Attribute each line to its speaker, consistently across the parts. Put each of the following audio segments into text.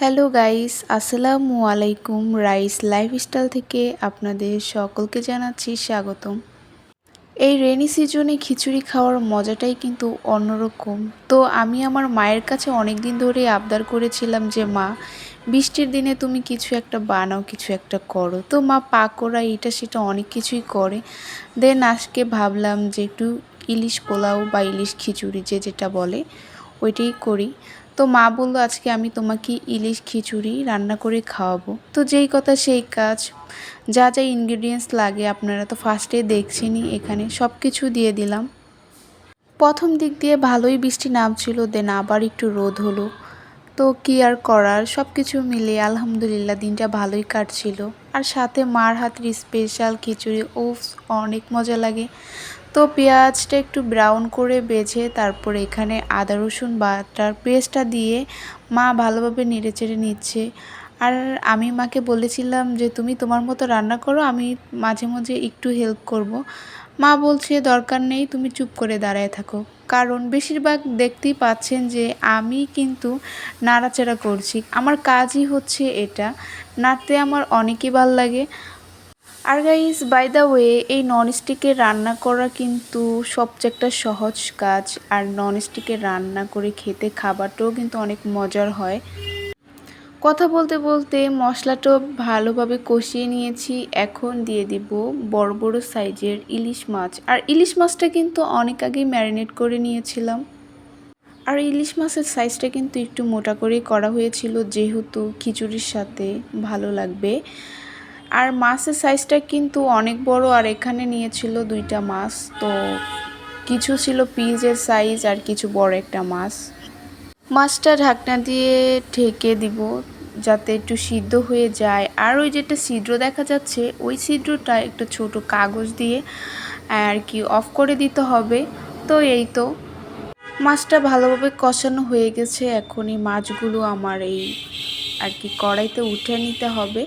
Speaker 1: Hello guys, আসসালামু আলাইকুম rice lifestyle থেকে আপনাদের সকলকে জানাচ্ছি স্বাগতম। এই রেনি সিজনে খিচুড়ি খাওয়ার মজাটাই কিন্তু অন্যরকম। তো আমি আমার মায়ের কাছে অনেক দিন ধরে আবদার করেছিলাম যে, মা, বৃষ্টির দিনে তুমি কিছু একটা বানাও, কিছু একটা করো। তো মা পাকোড়া এটা সেটা অনেক কিছুই করে। দেন আজকে ভাবলাম যে, একটু ইলিশ পোলাও বা ইলিশ খিচুড়ি, যে যেটা বলে, ওইটাই করি। তো মা বলল, আজকে আমি তোমাকে ইলিশ খিচুড়ি রান্না করে খাওয়াবো। তো যেই কথা সেই কাজ। যা যা ইনগ্রিডিয়েন্টস লাগে, আপনারা তো ফার্স্টে দেখছেনই এখানে সব কিছু দিয়ে দিলাম। প্রথম দিক দিয়ে ভালোই বৃষ্টি নামছিল দেন আবার একটু রোদ হলো। তো কি আর করার সব কিছু মিলে আলহামদুলিল্লাহ দিনটা ভালোই কাটছিল। আর সাথে মার হাতের স্পেশাল খিচুড়ি ও অনেক মজা লাগে। তো পেঁয়াজটা একটু ব্রাউন করে বেছে তারপর এখানে আদা, রসুন বাটার পেস্টটা দিয়ে মা ভালোভাবে নেড়ে চেড়ে নিচ্ছে। আর আমি মাকে বলেছিলাম যে, তুমি তোমার মতো রান্না করো, আমি মাঝে মাঝে একটু হেল্প করব। মা বলছে, দরকার নেই, তুমি চুপ করে দাঁড়ায় থাকো। কারণ বেশিরভাগ দেখতেই পাচ্ছেন যে, আমি কিন্তু নাড়াচাড়া করছি। আমার কাজই হচ্ছে এটা। নাড়তে আমার অনেকই ভালো লাগে। আর গাইস বাই দ্য ওয়ে এই ননস্টিকে রান্না করা কিন্তু সবচেয়ে একটা সহজ কাজ। আর ননস্টিকে রান্না করে খেতে খাবারটাও কিন্তু অনেক মজার হয়। কথা বলতে বলতে মশলাটাও ভালোভাবে কষিয়ে নিয়েছি। এখন দিয়ে দিব বড় বড় সাইজের ইলিশ মাছ। আর ইলিশ মাছটা কিন্তু অনেক আগেই ম্যারিনেট করে নিয়েছিলাম। আর ইলিশ মাছের সাইজটা কিন্তু একটু মোটা করেই করা হয়েছিল। যেহেতু খিচুড়ির সাথে ভালো লাগবে। আর মাছের সাইজটা কিন্তু অনেক বড়, আর এখানে নিয়েছিল দুইটা মাছ। তো কিছু ছিল পিজের সাইজ আর কিছু বড় একটা মাছ। মাছটা ঢাকনা দিয়ে ঢেকে দিব যাতে একটু সিদ্ধ হয়ে যায়। আর ওই যেটা ছিদ্র দেখা যাচ্ছে, ওই ছিদ্রটা একটু ছোট কাগজ দিয়ে আর কি অফ করে দিতে হবে। তো এই তো। মাছটা ভালোভাবে কষানো হয়ে গেছে। এখন এই মাছগুলো আমার এই আর কি কড়াইতে উঠে নিতে হবে।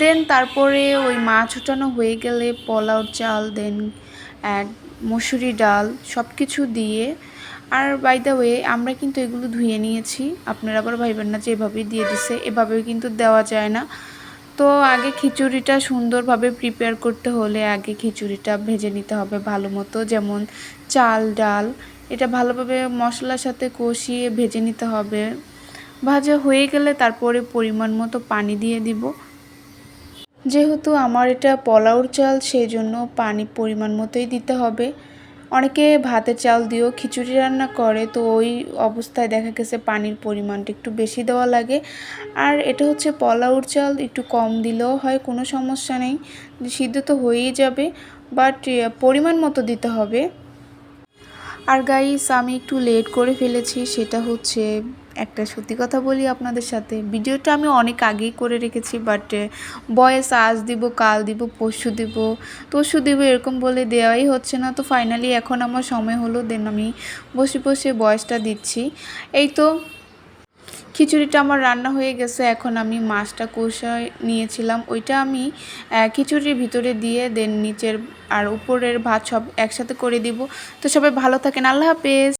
Speaker 1: দেন তারপরে ওই মাছ উঠানো হয়ে গেলে পোলাও চাল দেন মসুরি ডাল সব কিছু দিয়ে। আর বাই দ্য ওয়ে আমরা কিন্তু এগুলো ধুয়ে নিয়েছি। আপনারা আবার ভাইবেন না যে এভাবেই দিয়ে দিছে, এভাবেও কিন্তু দেওয়া যায় না। তো আগে খিচুড়িটা সুন্দরভাবে প্রিপেয়ার করতে হলে আগে খিচুড়িটা ভেজে নিতে হবে ভালো মতো, যেমন চাল, ডাল। এটা ভালোভাবে মশলার সাথে কষিয়ে ভেজে নিতে হবে। ভাজা হয়ে গেলে তারপরে পরিমাণ মতো পানি দিয়ে দিব। যেহেতু আমার এটা পোলাওর চাল সেই জন্য পানি পরিমাণ মতোই দিতে হবে। অনেকে ভাতের চাল দিয়েও খিচুড়ি রান্না করে, তো ওই অবস্থায় দেখা গেছে পানির পরিমাণটা একটু বেশি দেওয়া লাগে। আর এটা হচ্ছে পলাউর চাল, একটু কম দিলেও হয়, কোনো সমস্যা নেই। সিদ্ধ তো হয়েই যাবে, বাট পরিমাণ মতো দিতে হবে। আর গাইস আমি একটু লেট করে ফেলেছি, সেটা হচ্ছে একটা সত্যি কথা বলি আপনাদের সাথে। ভিডিওটা আমি অনেক আগেই করে রেখেছি বাট বয়েস আজ দিব, কাল দিব, পরশু দিব, তরশু দিব, এরকম বলে দেওয়াই হচ্ছে না। তো ফাইনালি এখন আমার সময় হলো দেন আমি বসে বসে বয়সটা দিচ্ছি। এই তো খিচুড়িটা আমার রান্না হয়ে গেছে, এখন আমি মাছটা কষায় নিয়েছিলাম। ওইটা আমি খিচুড়ির ভিতরে দিয়ে দেন নিচের আর উপরের ভাত সব একসাথে করে দিব। তো সবাই ভালো থাকেন, আল্লাহ হাফেজ।